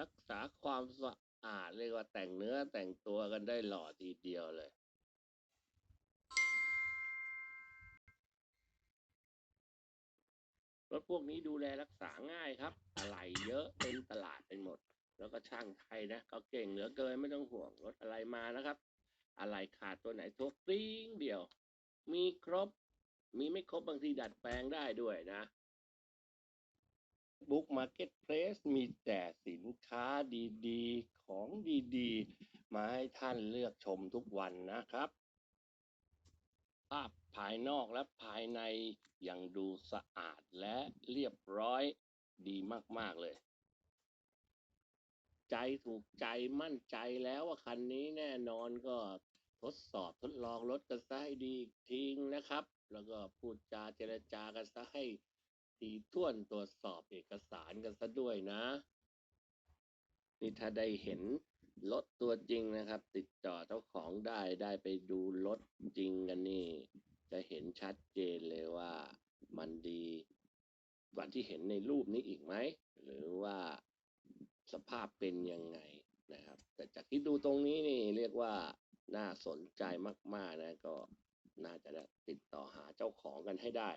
รักษาความสะอาดเรียกว่าแต่งเนื้อแต่งตัวกันได้หล่อทีเดียวเลย รถพวกนี้ดูแลรักษาง่ายครับ อะไรเยอะเต็มตลาดไปหมด แล้วก็ช่างไทยนะเขาเก่งเหลือเกินไม่ต้องห่วงรถอะไรมานะครับ อะไรขาดตัวไหนทุกกริ้งเดียว มีครบ มีไม่ครบบางทีดัดแปลงได้ด้วยนะ บุ๊กมาร์เก็ตเพลสมีแต่สินค้าดีๆ ของดีๆ มาให้ท่านเลือกชมทุกวันนะครับ ภาพภายนอกและภายในยังดูสะอาดและเรียบร้อยดีมาก ๆ เลย ใจถูกใจมั่นใจแล้วว่าคันนี้แน่นอนก็ทดสอบทดลองรถกันซะให้ดีอีกทีนะครับ แล้วก็พูดจาเจรจากันซะให้ ถี่ถ้วนตรวจสอบเอกสารกันซะด้วยนะ นี่ถ้าได้เห็นรถตัวจริงนะครับ ติดต่อเจ้าของได้ได้ไปดูรถจริงกันนี่ จะเห็นชัดเจนเลยว่ามันดีกว่าที่เห็นในรูปนี้อีกไหม หรือว่าสภาพเป็นยังไงนะครับ แต่จากที่ดูตรงนี้นี่เรียกว่าน่าสนใจมาก ๆ นะก็น่าจะติดต่อหาเจ้าของกันให้ได้